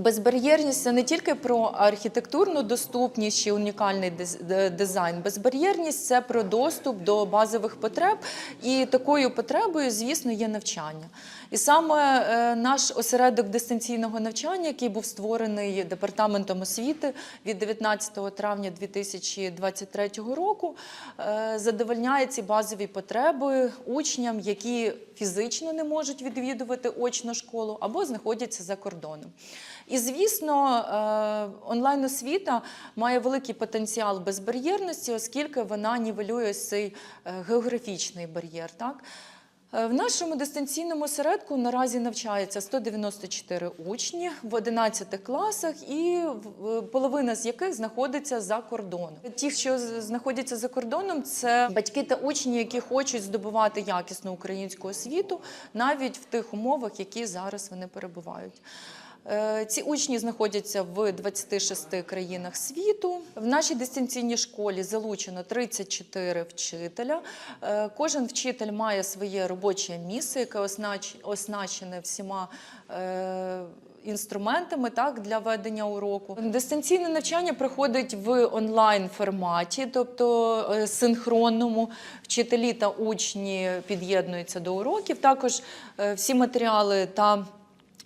Безбар'єрність це не тільки про архітектурну доступність чи унікальний дизайн. Безбар'єрність це про доступ до базових потреб, і такою потребою, звісно, є навчання. І саме е, наш осередок дистанційного навчання, який був створений департаментом освіти від 19 травня 2023 року, е, задовольняє ці базові потреби учням, які фізично не можуть відвідувати очну школу або знаходяться за кордоном. І звісно, е, онлайн-освіта має великий потенціал безбар'єрності, оскільки вона нівелює цей е, географічний бар'єр. Е, В нашому дистанційному осередку наразі навчається 194 учні в 11 класах, і половина з яких знаходиться за кордоном. Ті, що знаходяться за кордоном, це батьки та учні, які хочуть здобувати якісну українську освіту навіть в тих умовах, які зараз вони перебувають. Е, Ці учні знаходяться в 26 країнах світу. В нашій дистанційній школі залучено 34 вчителя. Е, Кожен вчитель має своє робоче місце, яке оснащене всіма. е, Інструментами так для ведення уроку дистанційне навчання проходить в онлайн форматі, тобто синхронному. Вчителі та учні під'єднуються до уроків. Також всі матеріали та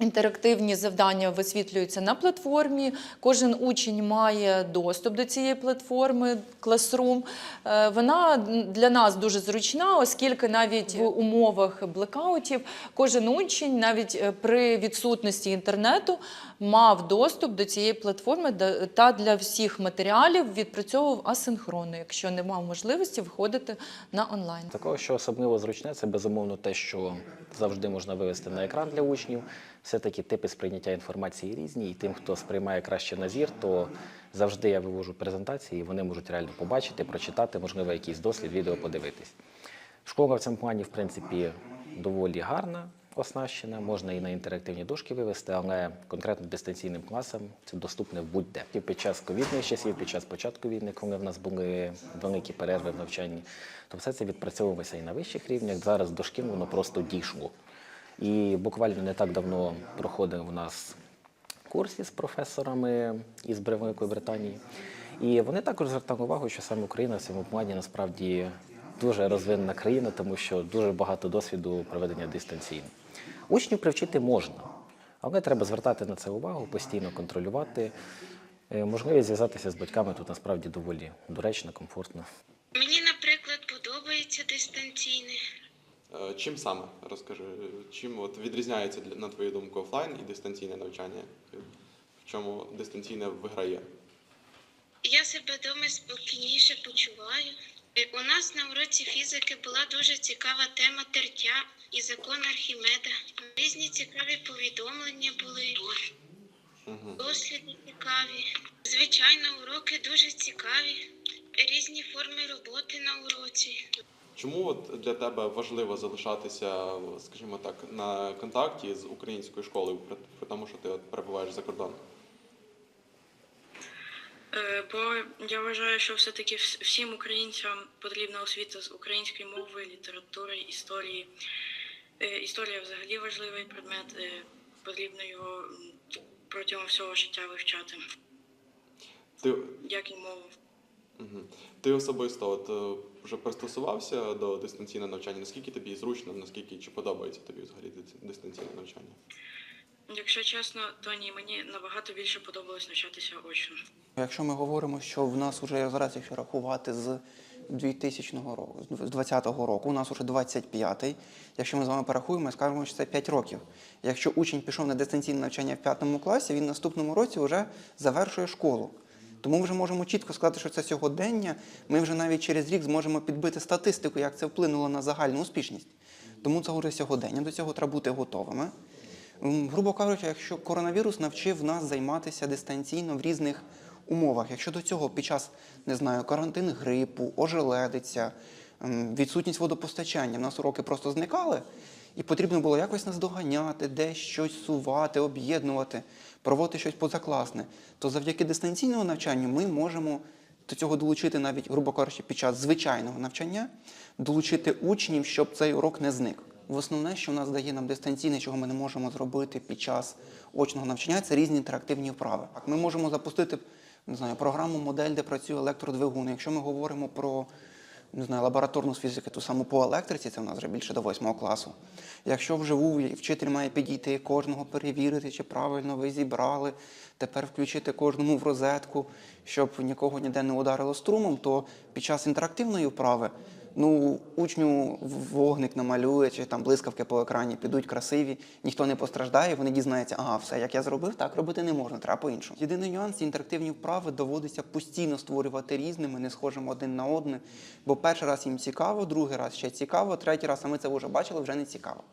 Інтерактивні завдання висвітлюються на платформі. Кожен учень має доступ до цієї платформи Classroom. Е, Вона для нас дуже зручна, оскільки навіть в умовах блекаутів кожен учень, навіть е, при відсутності інтернету, мав доступ до цієї платформи та для всіх матеріалів відпрацьовував асинхронно, якщо не мав можливості виходити на онлайн. Такого, що особливо зручне, це безумовно те, що завжди можна вивести на екран для учнів. Все-таки типи сприйняття інформації різні, і тим, хто сприймає краще на зір, то завжди я вивожу презентації, і вони можуть реально побачити, прочитати, можливо, якийсь дослід, відео подивитись. Школа в цьому плані, в принципі, доволі гарна, оснащена, можна і на інтерактивні дошки вивести, але конкретно дистанційним класам це доступне будь-де. І під час ковідних часів, під час початку війни, коли в нас були великі перерви в навчанні, то все це відпрацьовувалося і на вищих рівнях. Зараз до шкіл воно просто дійшло. І буквально не так давно проходив у нас курс із професорами із Великої Британії. І вони також звертали увагу, що саме Україна в цьому плані насправді дуже розвинена країна, тому що дуже багато досвіду проведення дистанційно. Учнів привчити можна, але треба звертати на це увагу, постійно контролювати. Е, Можливість зв'язатися з батьками тут насправді доволі доречно, комфортно. Мені, наприклад, подобається дистанційне. Е, Чим саме розкажи? Чим от відрізняється на твою думку офлайн і дистанційне навчання? В чому дистанційне виграє? Я себе вдома спокійніше почуваю. У нас на уроці фізики була дуже цікава тема тертя і закон Архімеда. Різні цікаві повідомлення були, досліди цікаві. Звичайно, уроки дуже цікаві, різні форми роботи на уроці. Чому от для тебе важливо залишатися, скажімо так, на контакті з українською школою, при тому, що ти от перебуваєш за кордоном? Е, Бо я вважаю, що все-таки всім українцям потрібна освіта з української мови, літератури, історії. Е, Історія взагалі важливий предмет, е, потрібно його протягом всього життя вивчати, Ти, як і мову. Мгм. Ти особисто от, вже пристосувався до дистанційного навчання? Наскільки тобі зручно, наскільки чи подобається тобі взагалі дистанційне навчання? Якщо чесно, то ні, мені набагато більше подобалось навчатися очно. Якщо ми говоримо, що в нас вже зараз, якщо рахувати з 2000 року, з 2020 року, у нас вже 25-й. Якщо ми з вами порахуємо, скажемо, що це 5 років. Якщо учень пішов на дистанційне навчання в 5 класі, він наступному році вже завершує школу. Тому ми вже можемо чітко сказати, що це сьогодення. Ми вже навіть через рік зможемо підбити статистику, як це вплинуло на загальну успішність. Тому це вже сьогодення, до цього треба бути готовими. Грубо кажучи, якщо коронавірус навчив нас займатися дистанційно в різних умовах, якщо до цього під час не знаю, карантин грипу, ожеледиця, відсутність водопостачання, в нас уроки просто зникали, і потрібно було якось нас доганяти, десь щось сувати, об'єднувати, проводити щось позакласне, то завдяки дистанційному навчанню ми можемо до цього долучити навіть, грубо кажучи, під час звичайного навчання, долучити учнів, щоб цей урок не зник. В основне, що в нас дає нам дистанційне, чого ми не можемо зробити під час очного навчання, це різні інтерактивні вправи. Ми можемо запустити не знаю, програму, модель, де працює електродвигун. Якщо ми говоримо про не знаю, лабораторну з фізики, ту саму по електриці, це в нас вже більше до восьмого класу. Якщо вживу вчитель має підійти кожного перевірити, чи правильно ви зібрали, тепер включити кожному в розетку, щоб нікого ніде не ударило струмом, то під час інтерактивної вправи ну, учню вогник намалює, чи там блискавки по екрані підуть красиві, ніхто не постраждає, вони дізнаються, ага, все, як я зробив, так робити не можна, треба по-іншому. Єдиний нюанс, інтерактивні вправи доводиться постійно створювати різними, не схожими один на одне, бо перший раз їм цікаво, другий раз ще цікаво, третій раз, а ми це вже бачили, вже не цікаво.